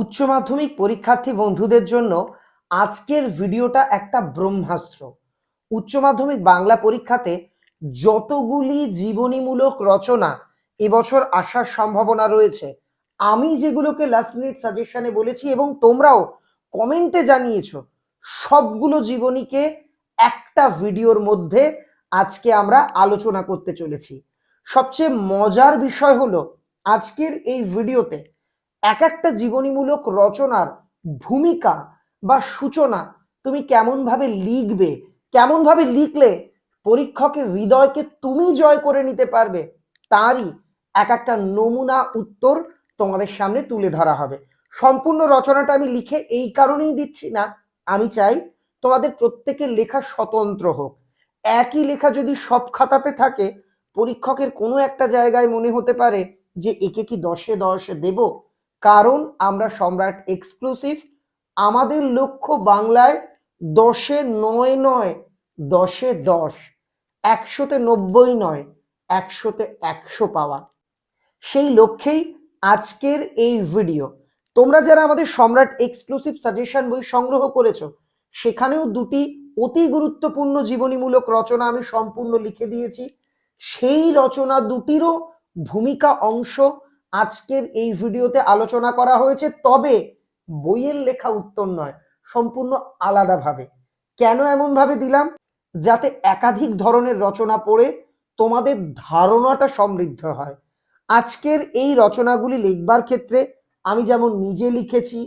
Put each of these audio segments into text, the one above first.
উচ্চ মাধ্যমিক পরীক্ষার্থী বন্ধুদের জন্য আজকের ভিডিওটা একটা ব্রহ্মাস্ত্র। উচ্চ মাধ্যমিক বাংলা পরীক্ষাতে যতগুলি জীবনীমূলক রচনা এবছর আসার সম্ভাবনা রয়েছে, আমি যেগুলোকে লাস্ট মিনিট সাজেশনে বলেছি এবং তোমরাও কমেন্টে জানিয়েছো, সবগুলো জীবনীকে একটা ভিডিওর মধ্যে আজকে আমরা আলোচনা করতে চলেছি। সবচেয়ে মজার বিষয় হলো আজকের এই ভিডিওতে এক একটা জীবনীমূলক রচনার ভূমিকা বা সূচনা তুমি কেমন ভাবে লিখবে কেমন ভাবে লিখলে পরীক্ষকের হৃদয়কে তুমি জয় করে নিতে পারবে, তারই এক একটা নমুনা উত্তর তোমাদের সামনে তুলে ধরা হবে। সম্পূর্ণ রচনাটা আমি লিখে এই কারণেই দিচ্ছি না, আমি চাই তোমাদের প্রত্যেকের লেখা স্বতন্ত্র হোক। একই লেখা যদি সব খাতাতে থাকে, পরীক্ষকের কোনো একটা জায়গায় মনে হতে পারে যে একে কি দশে দশ দেব? কারণ আমরা সম্রাট এক্সক্লুসিভ। আমাদের লক্ষ্য বাংলায় দশে নয় নয়, দশে দশ, একশোতে নব্বই নয়, একশোতে একশো পাওয়া। সেই লক্ষ্যেই আজকের এই ভিডিও। তোমরা যারা আমাদের সম্রাট এক্সক্লুসিভ সাজেশন বই সংগ্রহ করেছ, সেখানেও দুটি অতি গুরুত্বপূর্ণ জীবনীমূলক রচনা আমি সম্পূর্ণ লিখে দিয়েছি। সেই রচনা দুটিরও ভূমিকা অংশ আজকের এই ভিডিওতে আলোচনা করা হয়েছে, তবে বইয়ের লেখা উত্তর নয়, সম্পূর্ণ আলাদাভাবে। কেন এমন ভাবে দিলাম? যাতে একাধিক ধরনের রচনা পড়ে তোমাদের ধারণাটা সমৃদ্ধ হয়। আজকের এই রচনাগুলি লিখবার ক্ষেত্রে আমি যেমন নিজে লিখেছি,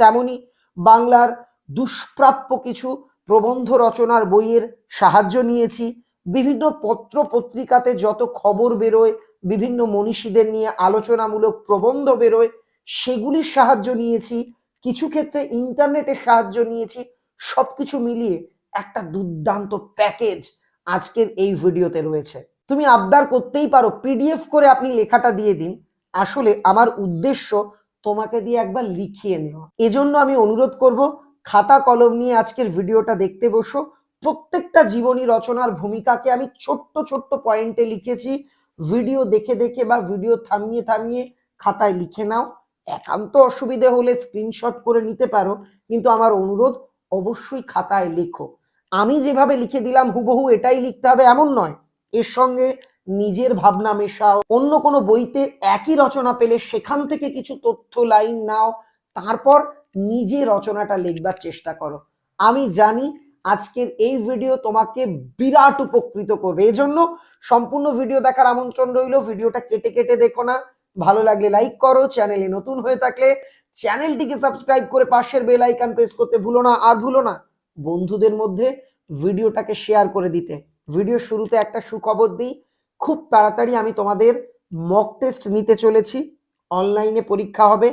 তেমনি বাংলার দুষ্প্রাপ্য কিছু প্রবন্ধ রচনার বইয়ের সাহায্য নিয়েছি। বিভিন্ন পত্র পত্রিকাতে যত খবর বেরোয় বিভিন্ন মনীষীদের নিয়ে আলোচনামূলক প্রবন্ধ বেরোয়, সেগুলির সাহায্য নিয়েছি, কিছু ক্ষেত্রে ইন্টারনেটের সাহায্য নিয়েছি, সবকিছু মিলিয়ে একটা দুর্দান্ত প্যাকেজ আজকের এই ভিডিওতে রয়েছে। তুমি আবদার করতেই পারো, পিডিএফ করে আপনি লেখাটা দিয়ে দিন। আসলে আমার উদ্দেশ্য তোমাকে দিয়ে একবার লিখিয়ে নেওয়া। এজন্য আমি অনুরোধ করব, খাতা কলম নিয়ে আজকের ভিডিওটা দেখতে বসো। প্রত্যেকটা জীবনী রচনার ভূমিকাকে আমি ছোট্ট ছোট্ট পয়েন্টে লিখেছি। ভিডিও দেখে দেখে বা ভিডিও থামিয়ে থামিয়ে খাতায় লিখে নাও। একান্ত অসুবিধে হলে স্ক্রিনশট করে নিতে পারো, কিন্তু আমার অনুরোধ, অবশ্যই খাতায় লেখো। আমি যেভাবে লিখে দিলাম, হুবহু এটাই লিখতে হবে, এমন নয়। এর সঙ্গে নিজের ভাবনা মেশাও, অন্য কোনো বইতে একই রচনা পেলে সেখান থেকে কিছু তথ্য লাইন নাও, তারপর নিজে রচনাটা লিখবার চেষ্টা করো। আমি জানি আজকের এই ভিডিও তোমাকে বিরাট উপকৃত করবে। এই জন্য সম্পূর্ণ ভিডিও দেখার আমন্ত্রণ রইল। ভিডিওটা কেটে কেটে দেখো না। ভালো লাগলে লাইক করো। চ্যানেলে নতুন হয়ে থাকলে চ্যানেলটিকে সাবস্ক্রাইব করে পাশের বেল আইকন প্রেস করতে ভুলো না। আর ভুলো না, বন্ধুদের মধ্যে ভিডিওটাকে শেয়ার করে দিতে। ভিডিও শুরুতে একটা সুখবর দিই। খুব তাড়াতাড়ি আমি তোমাদের মক টেস্ট নিতে চলেছি। অনলাইনে পরীক্ষা হবে।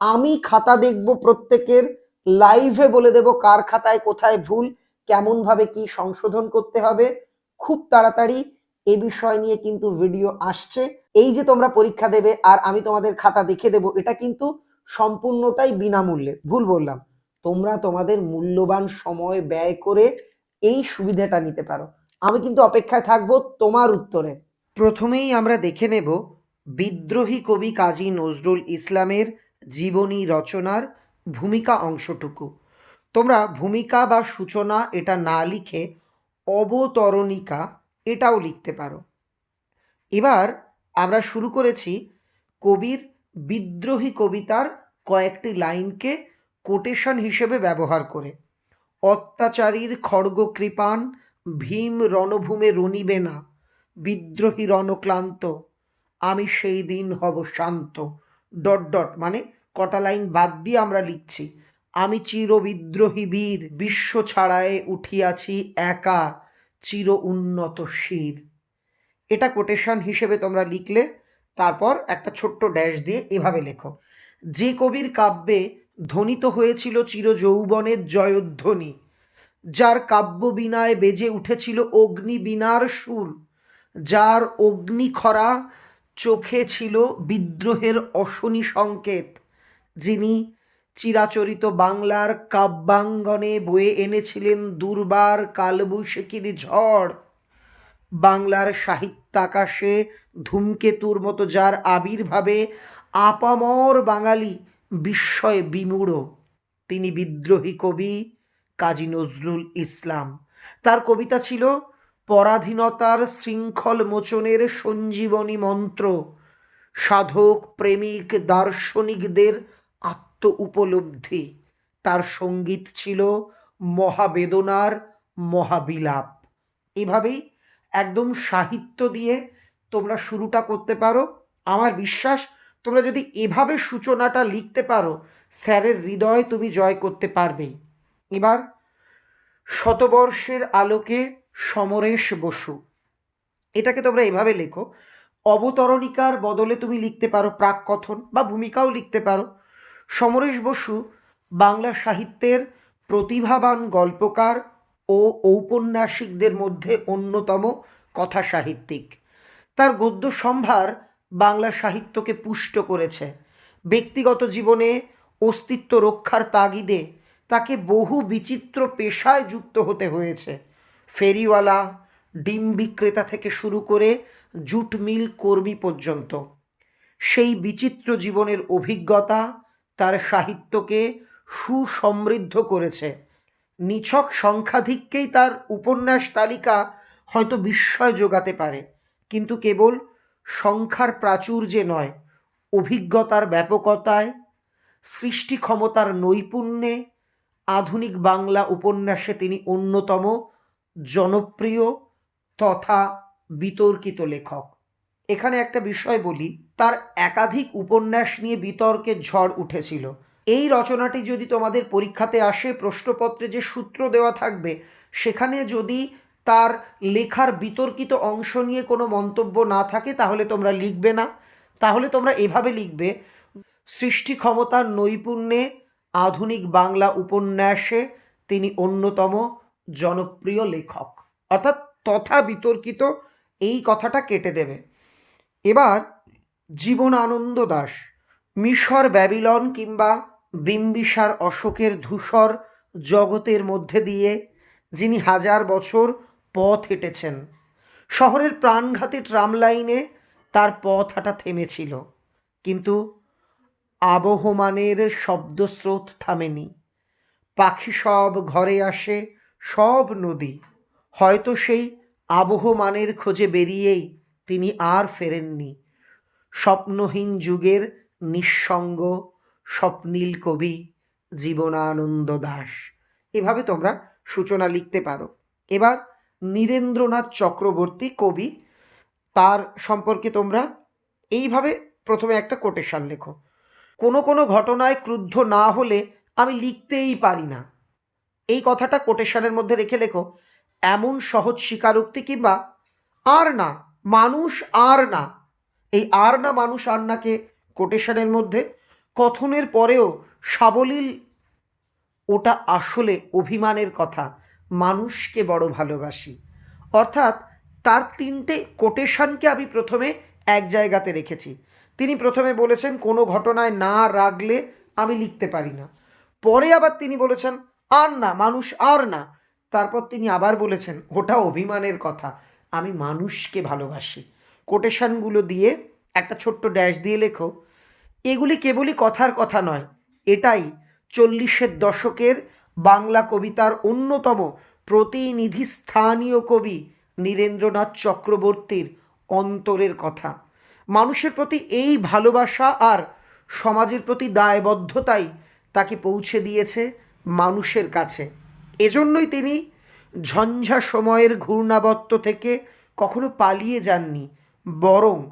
আমি খাতা দেখব প্রত্যেকের। লাইভে বলে দেব কার খাতায় কোথায় ভুল। কেমন ভাবে কি সংশোধন করতে হবে, খুব তাড়াতাড়ি এ বিষয় নিয়ে কিন্তু ভিডিও আসছে। এই যে তোমরা পরীক্ষা দেবে আর আমি তোমাদের খাতা দেখে দেব, এটা কিন্তু সম্পূর্ণটাই বিনামূল্যে। ভুল বললাম। তোমরা তোমাদের মূল্যবান সময় ব্যয় করে এই সুবিধাটা নিতে পারো। আমি কিন্তু অপেক্ষায় থাকব তোমার উত্তরে। প্রথমেই আমরা দেখে নেব বিদ্রোহী কবি কাজী নজরুল ইসলামের জীবনী রচনার ভূমিকা অংশটুকু। তোমরা ভূমিকা বা সূচনা এটা না লিখে অবতরণিকা এটাও লিখতে পারো। এবার আমরা শুরু করেছি কবির বিদ্রোহী কবিতার কয়েকটি লাইনকে কোটেশন হিসেবে ব্যবহার করে। অত্যাচারীর খড়গ কৃপান ভীম রণভূমে রণিবে না, বিদ্রোহী রণক্লান্ত, আমি সেই দিন হব শান্ত, ডট ডট মানে কটা লাইন বাদ দিয়ে আমরা লিখছি। আমি চির বিদ্রোহী বীর, বিশ্ব ছাড়ায় উঠিয়াছি একা, চির উন্নত শির। এটা কোটেশন হিসেবে তোমরা লিখলে, তারপর একটা ছোট্ট ড্যাশ দিয়ে এভাবে লেখো। যে কবির কাব্যে ধ্বনিত হয়েছিল চির যৌবনের জয়ধ্বনি, যার কাব্য বিনায় বেজে উঠেছিল অগ্নি বিনার সুর, যার অগ্নিখরা চোখে ছিল বিদ্রোহের অশনি সংকেত, যিনি চিরাচরিত বাংলার কাব্যাঙ্গনে বয়ে এনেছিলেন দুর্বার কালবৈশাখীর ঝড়। বাংলার সাহিত্যাকাশে ধূমকেতুর মতো যার আবির্ভাবে আপামর বাঙালি বিস্ময়ে বিমূঢ়। তিনি বিদ্রোহী কবি কাজী নজরুল ইসলাম। তার কবিতা ছিল পরাধীনতার শৃঙ্খল মোচনের সঞ্জীবনী মন্ত্র। সাধক, প্রেমিক, দার্শনিকদের আত্ম উপলব্ধি। তার সংগীত ছিল মহাবেদনার মহাবিলাপ। এভাবেই একদম সাহিত্য দিয়ে তোমরা শুরুটা করতে পারো। আমার বিশ্বাস, তোমরা যদি এভাবে সূচনাটা লিখতে পারো, স্যারের হৃদয় তুমি জয় করতে পারবে। এবার শতবর্ষের আলোকে সমরেশ বসু। এটাকে তোমরা এভাবে লেখো, অবতরণিকার বদলে তুমি লিখতে পারো প্রাককথন বা ভূমিকাও লিখতে পারো। সমরেশ বসু, বাংলা সাহিত্যের প্রতিভাবান গল্পকার ও ঔপন্যাসিকদের মধ্যে অন্যতম কথা সাহিত্যিক তার গদ্য সম্ভার বাংলা সাহিত্যকে পুষ্ট করেছে। ব্যক্তিগত জীবনে অস্তিত্ব রক্ষার তাগিদে তাকে বহু বিচিত্র পেশায় যুক্ত হতে হয়েছে। ফেরিওয়ালা, ডিম বিক্রেতা থেকে শুরু করে জুট মিল কর্মী পর্যন্ত। সেই বিচিত্র জীবনের অভিজ্ঞতা তার সাহিত্যকে সুসমৃদ্ধ করেছে। নিছক সংখ্যাধিক্যেই তার উপন্যাস তালিকা হয়তো বিস্ময় যোগাতে পারে, কিন্তু কেবল সংখ্যার প্রাচুর্যে নয়, অভিজ্ঞতার ব্যাপকতায় সৃষ্টি ক্ষমতার নৈপুণ্যে আধুনিক বাংলা উপন্যাসে তিনি অন্যতম জনপ্রিয় তথা বিতর্কিত লেখক। এখানে একটা বিষয় বলি, তার একাধিক উপন্যাস নিয়ে বিতর্কের ঝড় উঠেছিল। এই রচনাটি যদি তোমাদের পরীক্ষাতে আসে, প্রশ্নপত্রে যে সূত্র দেওয়া থাকবে, সেখানে যদি তার লেখার বিতর্কিত অংশ নিয়ে কোনো মন্তব্য না থাকে, তাহলে তোমরা লিখবে না। তাহলে তোমরা এভাবে লিখবে, সৃষ্টি ক্ষমতার নৈপুণ্যে আধুনিক বাংলা উপন্যাসে তিনি অন্যতম জনপ্রিয় লেখক। অর্থাৎ তথা বিতর্কিত এই কথাটা কেটে দেবে। এবার জীবনানন্দ দাস, মিশর ব্যাবিলন কিংবা বিম্বিসার অশোকের ধূসর জগতের মধ্যে দিয়ে যিনি হাজার বছর পথ হেঁটেছেন, শহরের প্রাণঘাতী ট্রাম লাইনে তার পথ হাঁটা থেমেছিল। কিন্তু আবহমানের শব্দস্রোত থামেনি। পাখি সব ঘরে আসে, সব নদী। হয়তো সেই আবহমানের খোঁজে বেরিয়েই তিনি আর ফেরেননি। স্বপ্নহীন যুগের নিঃসঙ্গ স্বপ্নীল কবি জীবনানন্দ দাস। এভাবে তোমরা সূচনা লিখতে পারো। এবার নীরেন্দ্রনাথ চক্রবর্তী কবি, তার সম্পর্কে তোমরা এইভাবে প্রথমে একটা কোটেশন লেখো। কোনো কোনো ঘটনায় ক্রুদ্ধ না হলে আমি লিখতেই পারি না। এই কথাটা কোটেশনের মধ্যে রেখে লেখো, এমন সহজ স্বীকারোক্তি কিংবা আর না মানুষ আর না। এই আর না মানুষ আর নাকে কোটেশনের মধ্যে? কথনের পরেও সাবলীল ওটা আসলে অভিমানের কথা। মানুষকে বড় ভালোবাসি। অর্থাৎ তার তিনটে কোটেশনকে আমি প্রথমে এক জায়গাতে রেখেছি। তিনি প্রথমে বলেছেন, কোনো ঘটনায় না রাগলে আমি লিখতে পারি না। পরে আবার তিনি বলেছেন, আর না, মানুষ আর না। তারপর তিনি আবার বলেছেন, ওটা অভিমানের কথা। আমি মানুষকে ভালোবাসি। কোটেশনগুলো দিয়ে একটা ছোট্ট ড্যাশ দিয়ে লেখো, এগুলি কেবলই কথার কথা নয়, এটাই চল্লিশের দশকের বাংলা কবিতার অন্যতম প্রতিনিধি স্থানীয় কবি নীরেন্দ্রনাথ চক্রবর্তীর অন্তরের কথা। মানুষের প্রতি এই ভালোবাসা আর সমাজের প্রতি দায়বদ্ধতাই তাকে পৌঁছে দিয়েছে মানুষের কাছে। এজন্যই তিনি ঝঞ্ঝা সময়ের ঘূর্ণাবর্ত থেকে কখনো পালিয়ে যাননি, বরং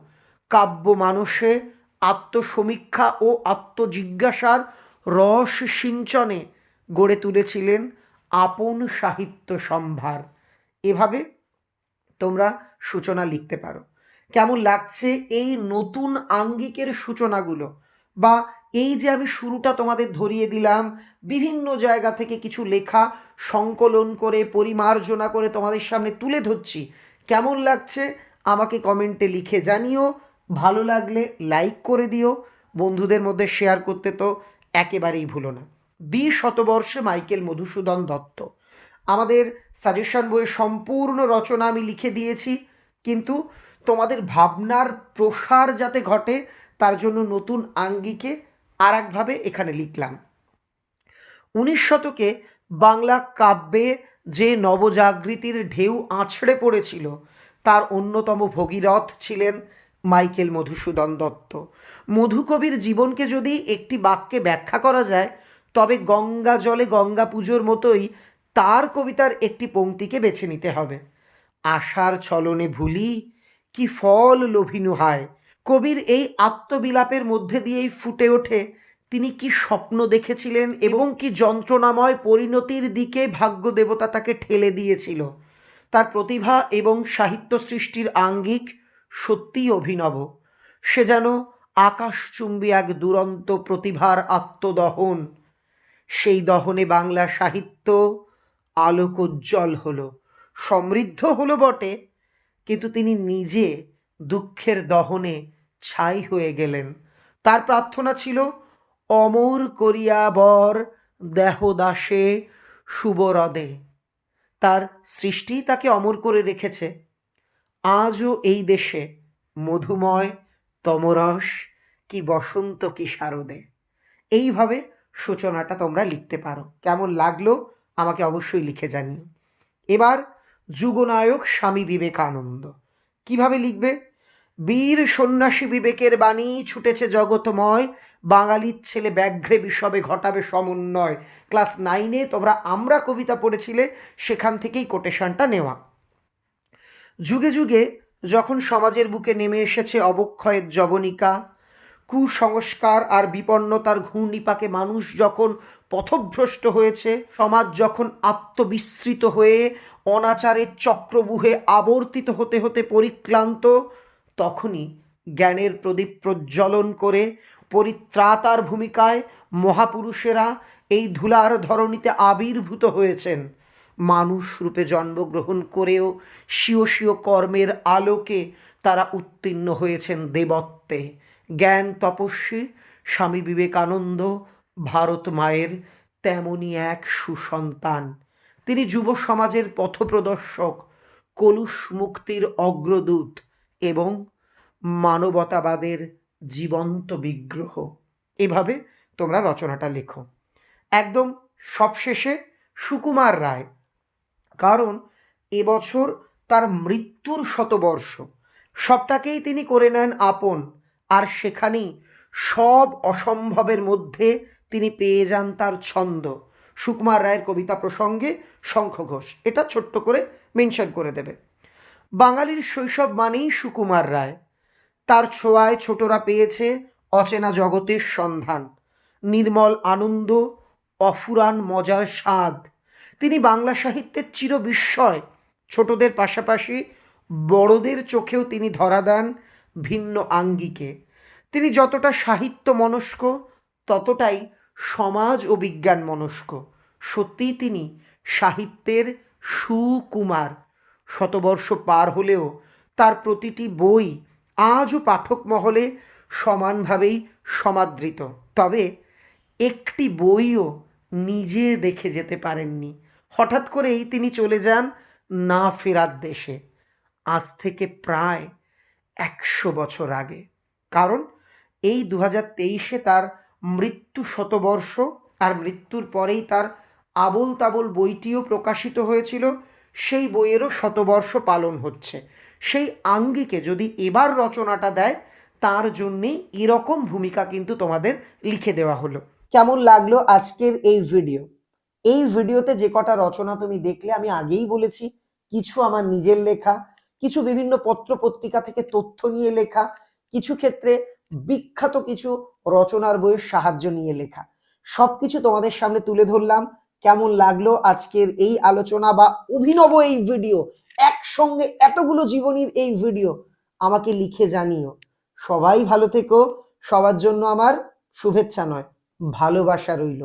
কাব্য মানুষে আত্মসমীক্ষা ও আত্মজিজ্ঞাসার রস সিঞ্চনে গড়ে তুলেছিলেন আপন সাহিত্য সম্ভার। এভাবে তোমরা সূচনা লিখতে পারো। কেমন লাগছে এই নতুন আঙ্গিকের সূচনাগুলো? বা এই যে আমি শুরুটা তোমাদের ধরিয়ে দিলাম, বিভিন্ন জায়গা থেকে কিছু লেখা সংকলন করে, পরিমার্জনা করে তোমাদের সামনে তুলে ধরছি। কেমন লাগছে? আমাকে কমেন্টে লিখে জানিও। ভালো লাগলে লাইক করে দিও। বন্ধুদের মধ্যে শেয়ার করতে তো একেবারেই ভুলো না। দ্বি শতবর্ষে মাইকেল মধুসূদন দত্ত। আমাদের সাজেশন বইয়ের সম্পূর্ণ রচনা আমি লিখে দিয়েছি, কিন্তু তোমাদের ভাবনার প্রসার যাতে ঘটে, তার জন্য নতুন আঙ্গিকে আর একভাবে এখানে লিখলাম। উনিশ শতকে বাংলা কাব্যে যে নবজাগৃতির ঢেউ আছড়ে পড়েছিল, তার অন্যতম ভগীরথ ছিলেন মাইকেল মধুসূদন দত্ত। মধুকবির জীবনকে যদি একটি বাক্যে ব্যাখ্যা করা যায়, তবে গঙ্গা জলে গঙ্গা পুজোর মতোই তার কবিতার একটি পংক্তিকে বেছে নিতে হবে। আশার ছলনে ভুলি, কি ফল লোভিনু হায়। কবির এই আত্মবিলাপের মধ্যে দিয়েই ফুটে ওঠে তিনি কি স্বপ্ন দেখেছিলেন এবং কি যন্ত্রণাময় পরিণতির দিকে ভাগ্য দেবতা তাকে ঠেলে দিয়েছিল? তার প্রতিভা এবং সাহিত্য সৃষ্টির আঙ্গিক সত্যিই অভিনব। সে যেন আকাশচুম্বী এক দুরন্ত প্রতিভার আত্মদহন। সেই দহনে বাংলা সাহিত্য আলোকোজ্জ্বল হলো, সমৃদ্ধ হলো বটে, কিন্তু তিনি নিজে দুঃখের দহনে ছাই হয়ে গেলেন। তার প্রার্থনা ছিল অমর করিয়া বর দেহদাসে শুভরদে তার সৃষ্টি তাকে অমর করে রেখেছে। আজও এই দেশে মধুময়, তমরস কি বসন্ত কি শারদে। এইভাবে সূচনাটা তোমরা লিখতে পারো। কেমন লাগল আমাকে অবশ্যই লিখে জানিও। এবার যুগনায়ক স্বামী বিবেকানন্দ। কীভাবে লিখবে? বীর সন্ন্যাসী বিবেকের বাণী ছুটেছে জগতময় বাঙালির ছেলে ব্যাঘ্রে বিষবে ঘটাবে সমন্বয় ক্লাস নাইনে তোমরা আমরা কবিতা পড়েছিলে, সেখান থেকেই কোটেশনটা নেওয়া। যুগে যুগে যখন সমাজের বুকে নেমে এসেছে অবক্ষয়ের জবনিকা কুসংস্কার আর বিপন্নতার ঘূর্ণিপাকে মানুষ যখন পথভ্রষ্ট হয়েছে, সমাজ যখন আত্মবিস্মৃত হয়ে অনাচারের চক্রবুহে আবর্তিত হতে হতে পরিক্লান্ত তখনই জ্ঞানের প্রদীপ প্রজ্বলন করে পরিত্রাতার ভূমিকায় মহাপুরুষেরা এই ধুলার ধরণীতে আবির্ভূত হয়েছেন। মানুষ রূপে জন্মগ্রহণ করেও স্বীয় স্বীয় কর্মের আলোকে তারা উত্তীর্ণ হয়েছেন দেবত্বে। জ্ঞান তপস্বী স্বামী বিবেকানন্দ, ভারত মায়ের তেমনই এক সুসন্তান। তিনি যুব সমাজের পথপ্রদর্শক কলুষ মুক্তির অগ্রদূত। এবং মানবতাবাদের জীবন্ত বিগ্রহ। এভাবে তোমরা রচনাটা লেখো। একদম সবশেষে সুকুমার রায়। কারণ এবছর তার মৃত্যুর শতবর্ষ। সবটাকেই তিনি করে নেন আপন। আর সেখানেই সব অসম্ভবের মধ্যে তিনি পেয়ে যান তার ছন্দ। সুকুমার রায়ের কবিতা প্রসঙ্গে শঙ্খ ঘোষ এটা ছোট্ট করে মেনশন করে দেবে। বাঙালির শৈশব মানেই সুকুমার রায়। তার ছোঁয়ায় ছোটরা পেয়েছে অচেনা জগতের সন্ধান, নির্মল আনন্দ, অফুরান মজার স্বাদ। তিনি বাংলা সাহিত্যের চির বিস্ময় ছোটদের পাশাপাশি বড়দের চোখেও তিনি ধরা দেন ভিন্ন আঙ্গিকে। তিনি যতটা সাহিত্য মনস্ক, ততটাই সমাজ ও বিজ্ঞান মনস্ক। সত্যিই তিনি সাহিত্যের সুকুমার। শতবর্ষ পার হলেও তার প্রতিটি বই আজও পাঠক মহলে সমানভাবেই সমাদৃত। তবে একটি বইও নিজে দেখে যেতে পারেননি। হঠাৎ করেই তিনি চলে যান না ফেরার দেশে। আজ থেকে প্রায় একশো বছর আগে। কারণ এই দু তেইশে তার মৃত্যু শতবর্ষ আর মৃত্যুর পরেই তার আবোল তাবোল বইটিও প্রকাশিত হয়েছিল সেই বইয়েরও শতবর্ষ পালন হচ্ছে। সেই আঙ্গিকে যদি এবার রচনাটা দেয়, তার জন্যেই এরকম ভূমিকা কিন্তু তোমাদের লিখে দেওয়া হলো। কেমন লাগল আজকের এই ভিডিও? এই ভিডিওতে যে কটা রচনা তুমি দেখলে, আমি আগেই বলেছি, কিছু আমার নিজের লেখা, কিছু বিভিন্ন পত্র পত্রিকা থেকে তথ্য নিয়ে লেখা, কিছু ক্ষেত্রে বিখ্যাত কিছু রচনার বইয়ের সাহায্য নিয়ে লেখা। সবকিছু তোমাদের সামনে তুলে ধরলাম। কেমন লাগল আজকের এই আলোচনা বা অভিনব এই ভিডিও একসঙ্গে এতগুলো জীবনীর এই ভিডিও আমাকে লিখে জানিও। সবাই ভালো থেকো। সবার জন্য আমার শুভেচ্ছা নয়, ভালোবাসা রইল।